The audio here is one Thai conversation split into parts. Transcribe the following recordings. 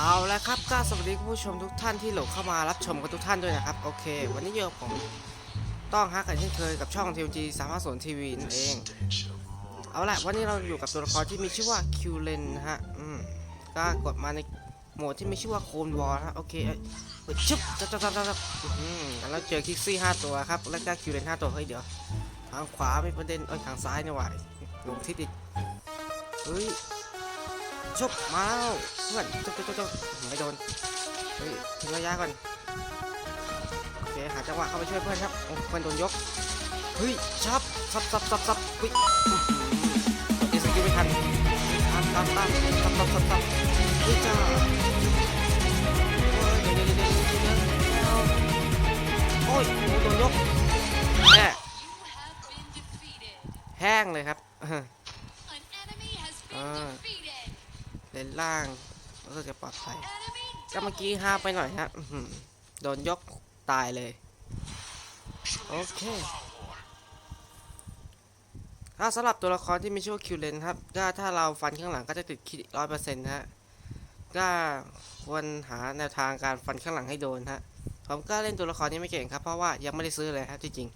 เอาล้วครับก็สวัสดีคุณผู้ชมทุกท่านที่โหลดเข้ามารับชมกันทุกท่านด้วยนะครับ โอเค วันนี้เยอะผมต้องฮักกันเช่นเคยกับช่อง TMG 350 TV นั่นเอง เอาละวันนี้เราอยู่กับตัวละครที่มีชื่อว่าคิวเลนนะฮะอืมก็กดมาในโหมดที่มีชื่อว่าโคนวอลฮะโอเคเฮ้ยชึบจับจับจับจับอืมแล้วเจอคิกซี่5ตัวครับแล้วก็คิวเลน5ตัวเฮ้ยเดี๋ยวทางขวาไม่ประเด็นเอ้ยทางซ้ายนี่หว่าลงทิศอีกเฮ้ย ชกมาแล้วเพื่อนจุ๊บจุ๊บจบจบไม่โดนเฮ้ยทิ้งระยะก่อนโอเคหาจังหวะเข้าไปช่วยเพื่อนครับโอ้เพื่อนโดนยกเฮ้ยชับซับซับซับซับเฮ้ยตีสกิลไม่ทันตามตามตามซับซับซับซับเฮ้ยจ้าโอ้ยโดนยกแม่แห้งเลยครับ Uh, เลนล่างรู้สึกจะปลอดภัยก็เมื่อกี้ห้าไปหน่อยฮะโดนยกตายเลย โอเคถ้าสำหรับตัวละครที่มีชื่อว่าคิวเลนครับก็ถ้าเราฟันข้างหลังก็จะติดคิดร้อยเปอร์เซ็นต์ฮะก็ควรหาแนวทางการฟันข้างหลังให้โดนฮะผมก็เล่นตัวละครนี้ไม่เก่งครับ เพราะว่ายังไม่ได้ซื้อเลยฮะที่จริง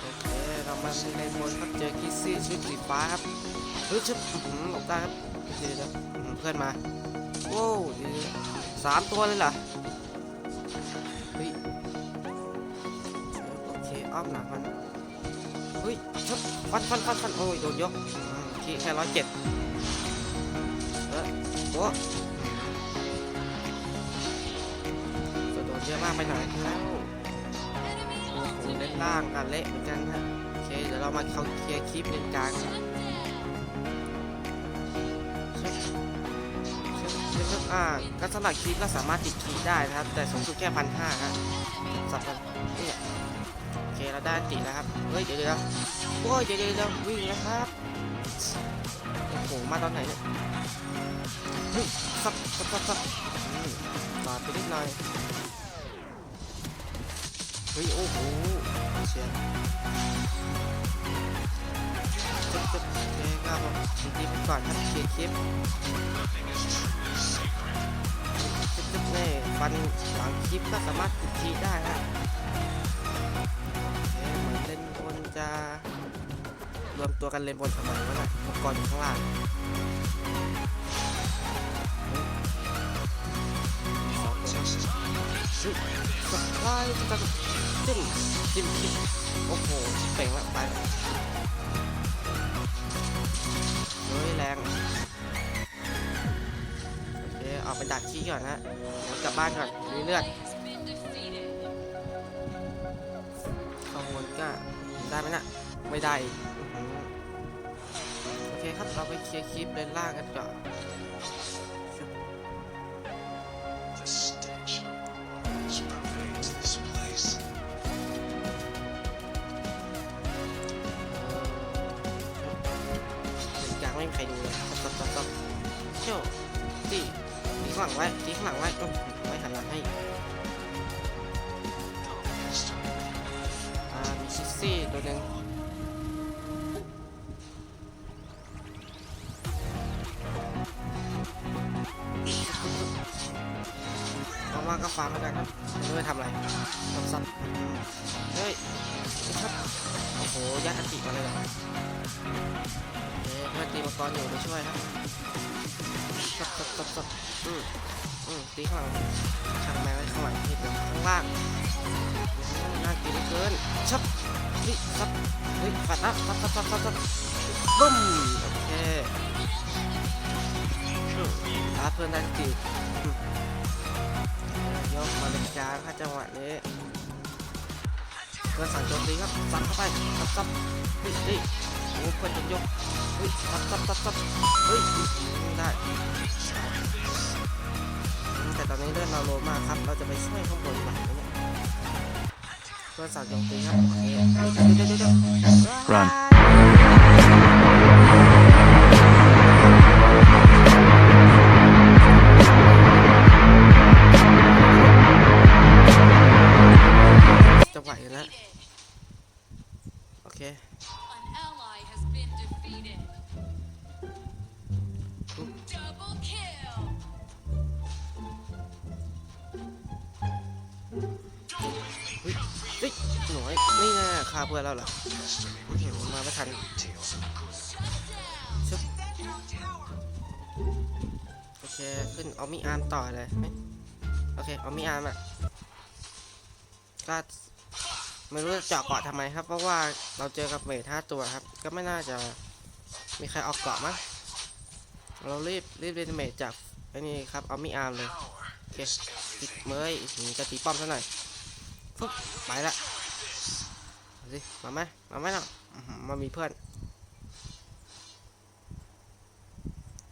โอเคเรามาในโหมดครับเจอคิซี่ชุดสีฟ้าครับ เฮ้ยชุดอื้อหือหลบได้ครับเดี๋ยวเดี๋ยวเพื่อนมาโว้วเดี๋ยวสามตัวเลยเหรอเฮ้ยโอเคอ้อมหลังมันเฮ้ยชุบฟันฟันฟันฟันโอ้ยโดนยกอืมคีแค่ร้อยเจ็ดเออโอ้จะโดนเยอะมากไปหน่อยแล้วโอ้โหเล่นล่างกันเละเหมือนกันฮะโอเคเดี๋ยวเรามาเขาเคลียร์คลิปเลนกลาง อ่าก็สำหรับคีย์ก็สามารถติดคีย์ได้นะครับ แต่สูงสุดแค่พันห้าฮะสับกันเนี่ยโอเคเราได้ติดแล้วครับ เฮ้ย เดี๋ยวเดี๋ยวโอ้ยเดี๋ยวเดี๋ยวเดี๋ยววิ่งแล้วครับ โอ้โห มาตอนไหนเนี่ยเฮ้ยสับสับสับสับมต่อไปนิดหน่อยเฮ้ย โอ้โหเชียร์ จบจบโอเคก็มาทีทีไปก่อนครับเคลียร์คลิปจุดจุดๆนี่ฟันหลังคลิปก็สามารถติดทีได้ฮะเหมือนเล่นบนจะรวมตัวกันเล่นบนสมัยว่าน่ะอุปกรณ์อยู่ข้างล่างสองตัวอุ๊ยสไลด์จะจิ้มจิ้มคลิปโอ้โหเป่งละไป แรงโอเคออกไปดักขี้ก่อนนะเดี๋ยวกลับบ้านก่อนมีเลือดข้างบนก็ได้ไหมน่ะไม่ได้โอเคครับเราไปเคลียร์คลิปเลนล่างกันก่อน มีใครดูเลยตับตบตบโจ้ตีตีข้างหลังไว้ตีข้างหลังไว้อื้อไม่หันหลังให้อ่ามีชิซี่ตัวหนึ่งว่างๆก็ฟาร์มแล้วกันไม่ไปทำอะไรซับซับเฮ้ยครับโอ้โหยัดอันติมาเลยเหรอ ตีมังกรอยู่มาช่วยครับซับซับซับซับอืมอืมตีข้างหลังช่างแม่งไว้ข้างหลังที่เดี๋ยวข้างล่างน่ากินเหลือเกินชับเฮ้ยซับเฮ้ยฝัดนะซับซับซับซับซับบึ้มโอเคอืมอ่าเพื่อนได้สกิลอืมยกมาเป็นกลางถ้าจังหวะนี้เพื่อนสั่งโจมตีครับซัดเข้าไปซับซับเฮ้ยเฮ้ยโอ้เพื่อนจะยกเฮ้ยซับซับซับซับเฮ้ยไม่ได้แต่ตอนนี้เลื่อนเราโลมากครับ เราจะไปช่วยข้างบนไหมเนี่ยเพื่อนสั่งยงตีครับโอเคเดี๋ยวเดี๋ยวเดี๋ยว นี่แน่ฆ่าเพื่อนแล้วเหรอ Pester me อื้อ with หือมาไม่ทันชึบโอเคขึ้นเอามีอาร์มต่อเลยไหมโอเคเอามีอาร์มอะก็ไม่รู้จะเจาะเกาะทำไมครับ เพราะว่าเราเจอกับเมทห้าตัวครับ ก็ไม่น่าจะมีใครออกเกาะมั้งเรารีบรีบเรนเมทจากไอ้นี่ครับเอามีอาร์มเลยโอเคติดเมยอื้อจะตีป้อมซะหน่อยปุ๊บไปละ สิ มาไหมมาไหมล่ะอื้อหือมามีเพื่อน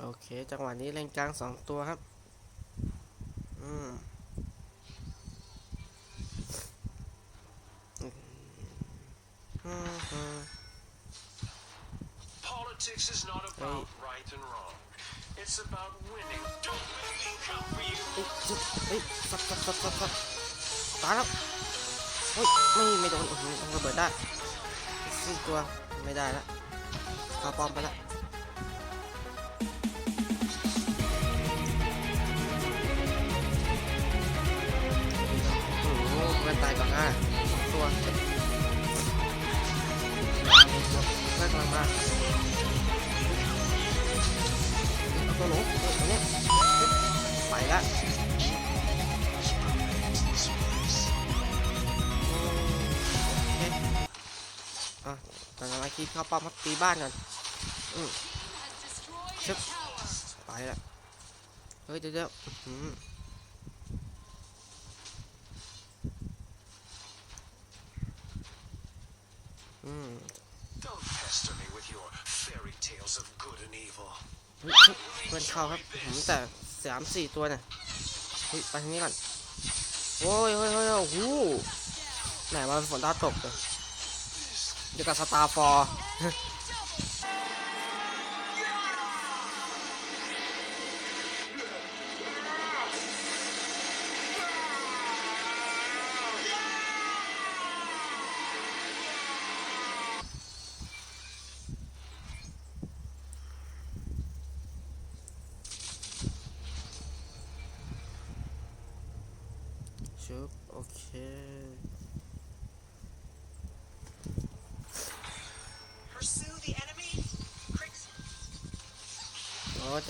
โอเค จังหวะนี้เล่นกลางสองตัวครับ อืมอืมอืม Politics is not about right and wrong. It's about winning. Don't let me come for you. เฮ้ยจุ๊บเฮ้ยสับสับสับสับสับตายแล้ว เฮ้ยไม่ไม่โดนอื้อหือระเบิดได้สี่ตัวไม่ได้ละขาป้อมไปละโอ้โหเพื่อนตายก่อนหน้าสองตัวเพื่อนกำลังมาเอาตัวหนูเฮ้ยตัวนี้ยไปละ อะตอนนั้นไอคิดเข้าป้อมครับตีบ้านก่อนอืมชึบไปละเฮ้ยเดี๋ยวเดี๋ยวอื้อหืออืม Don't pester me with your fairy tales of good and evil. เฮ้ยชึบเพื่อนเข้าครับอื้อหือแต่สามสี่ตัวน่ะเฮ้ยไปทางนี้ก่อนโอ้ยเฮ้ยเฮ้ยโอ้โหไหนมาฝนดาวตกเลย เดี๋ยวกั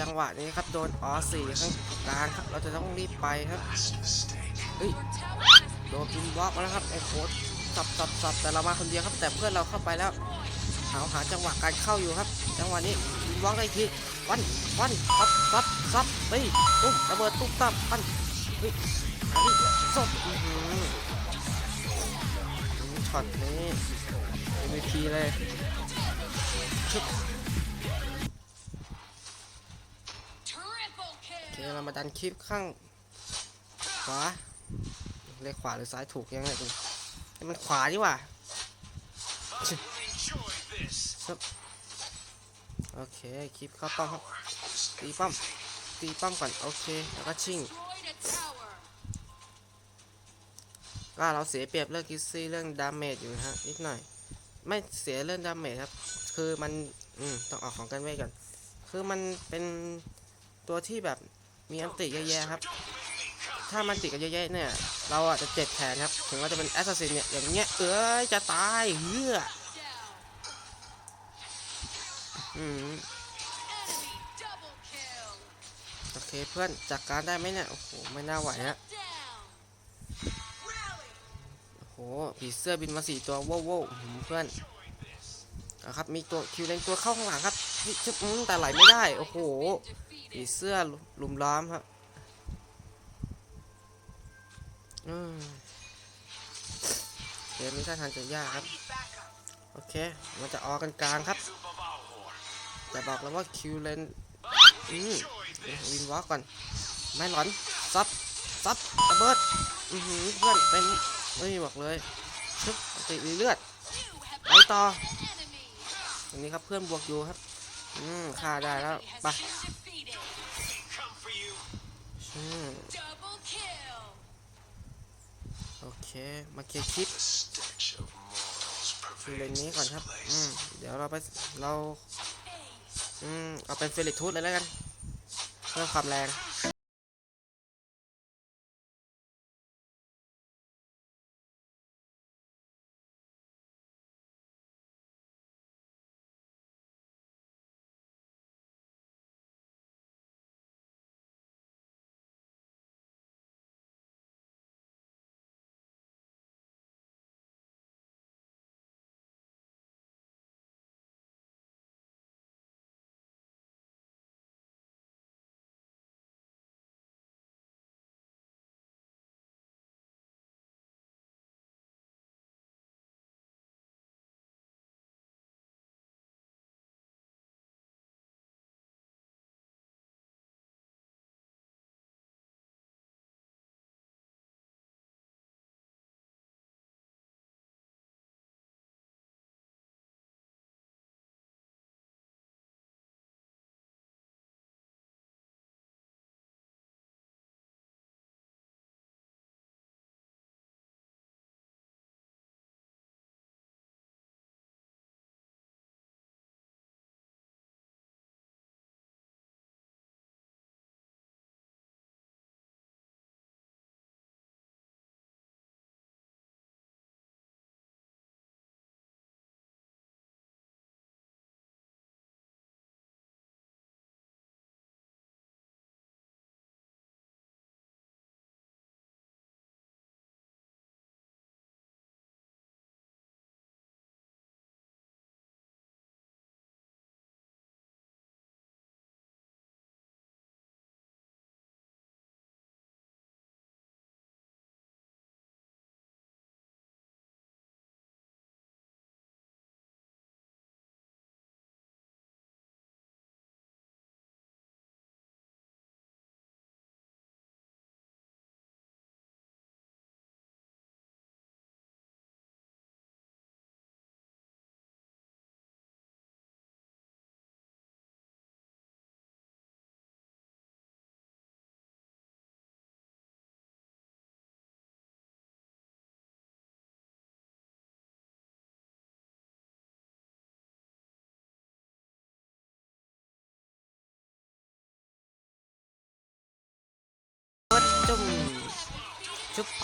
จังหวะนี้ครับโดนออสี่ข้างกลางครับ เราจะต้องรีบไปครับเฮ้ยโดนพินบล็อกแล้วครับโอ้โหสับสับสับแต่เรามาคนเดียวครับ แต่เพื่อนเราเข้าไปแล้วหาหาจังหวะการเข้าอยู่ครับ จังหวะนี้พินบล็อกได้อีกทีวันวันซับซับซับเฮ้ยตุ้มระเบิดตุ้มตับปันเฮ้ยอันนี้สดอื้อหืออื้อช็อตนี้ MVP เลยชึบ เค kill. เรามาดันคลิปข้าง ขวาเรียขวาหรือซ้ายถูกยังไงดูนี่มันขวาดีกว่าโอเคคลิปเข้าป้อมครับตีป้อมตีป้อมก่อนโอเคแล้วก็ชิงก็เราเสียเปรียบเรื่องกิซซี่เรื่องดาเมจอยู่ฮะนิดหน่อย ไม่เสียเรื่องดาเมจครับ คือมันอืมต้องออกของกันไว้ก่อนคือมันเป็นตัวที่แบบ มีอันติเยอะแยะครับ ถ้ามันติกันเยอะแยะเนี่ย เราอาจจะเจ็บแทนครับ ถึงเราจะเป็นแอสซัสซินเนี่ย อย่างเงี้ย เอ้ย จะตายเฮืออืมโอเคเพื่อนจัดการได้ไหมเนี่ย โอ้โห ไม่น่าไหวฮะโอ้โหผีเสื้อบินมาสี่ตัวโว้วโว้วอื้อหือเพื่อนเอครับ มีตัวคิวเลนตัวเข้าข้างหลังครับนี่ชึบแต่ไหลไม่ได้ โอ้โห ผีเสื้อลุมล้อมครับเกมนี้ท่าทางจะยากครับ โอเค มันจะออกกันกลางครับ To Bavalhor. แต่บอกแล้วว่าคิวเลนอืมวินวอล์กก่อน ไม่หลอน ซับ ซับระเบิดอือหือเพื่อนเต็มเฮ้ยบอกเลยชึบติมีเลือดไปต่อตรงนี้ครับเพื่อนบวกอยู่ครับ อืมฆ่าได้แล้ว ไป โอเค มาเคลียร์คลิป The stench of mortals คือเลน pervades นี้ก่อน this ครับ place. อืม เดี๋ยวเราไป เรา Ace. อืม เอาเป็นเฟลิทูธเลยแล้วกัน เพิ่มความแรง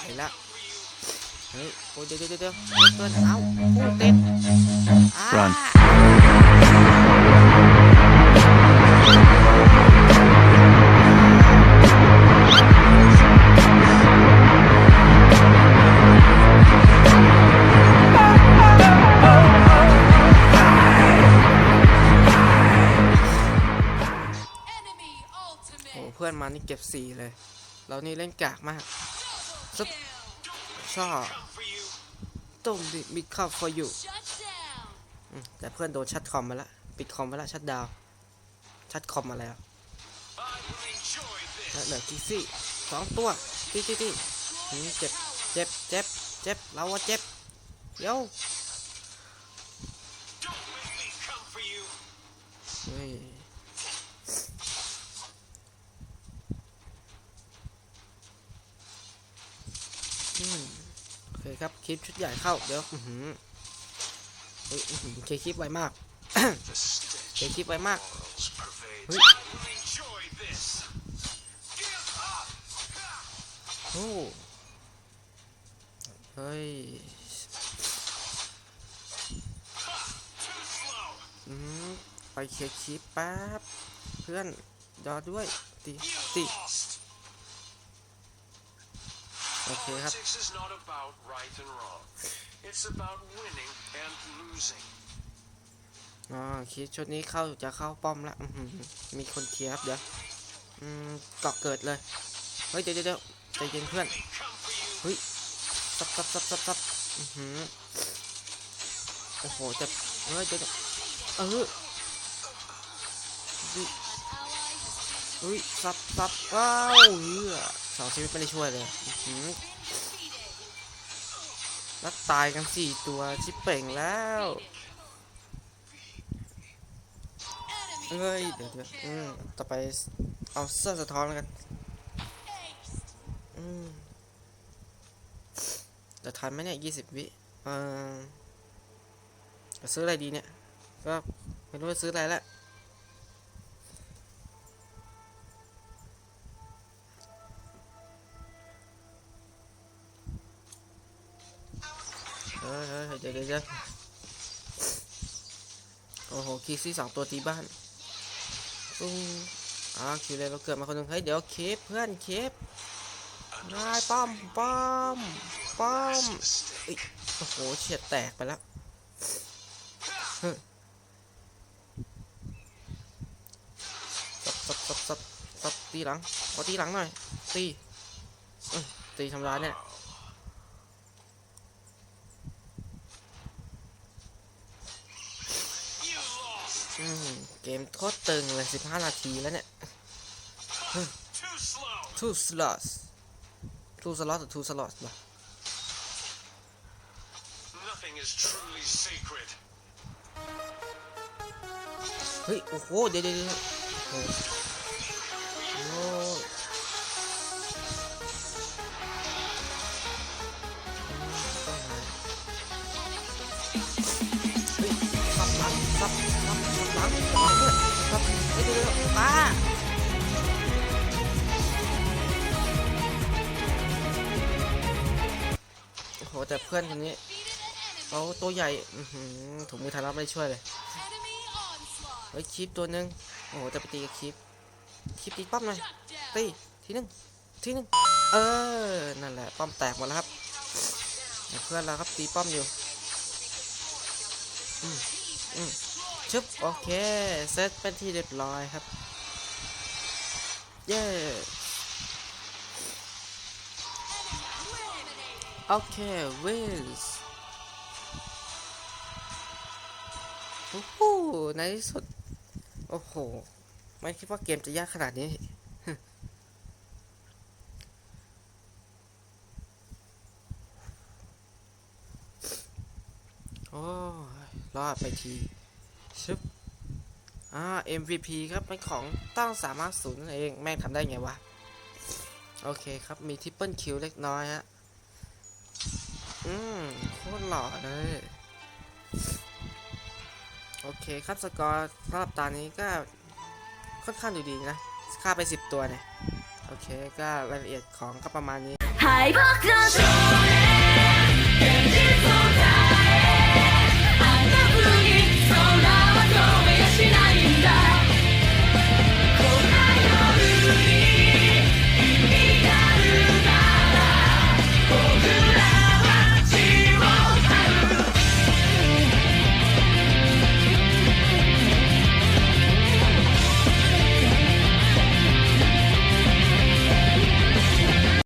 ชุบไปแล้วเฮ้ยโอ้ยเดี๋ยวเดี๋ยวเดี๋ยวเดี๋ยวเพื่อนเอ้าพุ่งติดอ่า Run. Enemy โอ้ ultimate. เพื่อนมานี่เก็บสี่เลย เรานี่เล่นกากมาก Double kill. ชอบต้มดิมิคับ for you แต่เพื่อนโดนชัดคอมมาล้วปิดคอมไปแล้วชัดดาว ชัดคอมมาแล้ว I will enjoy this. แล้วเหลือกิซี่สองตัวตีตีตีอืมเจ็บเจ็บเจ็บเจ็บเราว่าเจ็บเดี๋ยวเฮ้ย โอเคครับ คลิปชุดใหญ่เข้า เดี๋ยวอือหือเฮ้ยคคลิปไวมากเคคลิปไวมากโอ้เฮ้ยอืมไปเคลียร์คลิปแป๊บ เพื่อนรอด้วยตีตี โอเคครับ Politics is not about right and wrong. It's about winning and losing. อ๋อคลิปชุดนี้เข้าจะเข้าป้อมละอื้อหือมีคนเคลียร์ครับเดี๋ยวอืมเกาะเกิดเลย เฮ้ย เดี๋ยวเดี๋ยวเดี๋ยวใจเย็นเพื่อน Let me come for you. เฮ้ยซับซับซับซับซับอือหือโอ้โห จะ เฮ้ยเดี๋ยวเดี๋ยวเออ เฮ้ยซับซับว้าวเฮือสองชีวิตไม่ได้ช่วยเลยแล้วตายกันสี่ตัวชิปเป่งแล้วเฮ้ยเดี๋ยวเดี๋ยวอืมต่อไปเอาเสื้อสะท้อนแล้วกันอืมจะทันไหมเนี่ยยี่สิบวิเออจะซื้ออะไรดีเนี่ย ก็ไม่รู้จะซื้ออะไรละ เดี๋ยวเดี๋ยวเดี๋ยวโอ้โหคีซี่สองตัวตีบ้านตุ้งอ่าคิวเลยเราเกิดมาคนหนึ่งเฮ้ยเดี๋ยวเคปเพื่อนเคปนายป้อมป้อมป้อมอ้ยโอ้โหเฉียดแตกไปแล้วซับซับซับซับซับตีหลังขอตีหลังหน่อยตีตีทำร้ายเนี่ย You lost. อืม เกมโคตรตึงเลย 15 นาทีแล้วเนี่ย Too slow. two slots two slots หรือ two slots ล่ะ Nothing is truly sacred. เฮ้ย โอ้โห เดี๋ยวเดี๋ยวเดี๋ยวโอ้ ป้าโอ้โหแต่เพื่อนคนนี้เขาตัวใหญ่ถุงมือทารับไม่ได้ช่วยเลยเฮ้ยคลิปตัวหนึ่งโอ้โหจะไปตีกับคลิปคลิปตีป้อมหน่อยตีทีหนึงทีหนึงเออนั่นแหละป้อมแตกหมดแล้วครับเดี๋ยวเพื่อนเราครับตีป้อมอยู่อืมอืมชึบโอเคเซตเป็นที่เรียบร้อยครับ เย้โอเควิสโอ้โหในที่สุด โอ้โห ไม่คิดว่าเกมจะยากขนาดนี้ โอ้รอดไปทีชึบ อ่า MVP ครับเป็นของต้องสามารถสูนย์เอง แม่งทำได้ไงวะ โอเคครับ มีทิปเปิลคิวเล็กน้อยฮะ อืม โคตรหล่อเลย โอเคครับสกอร์สำหรับตานี้ก็ค่อนข้างดูดีนะฆ่าไป 10 ตัวเนี่ย โอเค ก็รายละเอียดของก็ประมาณนี้หาพวกเธอ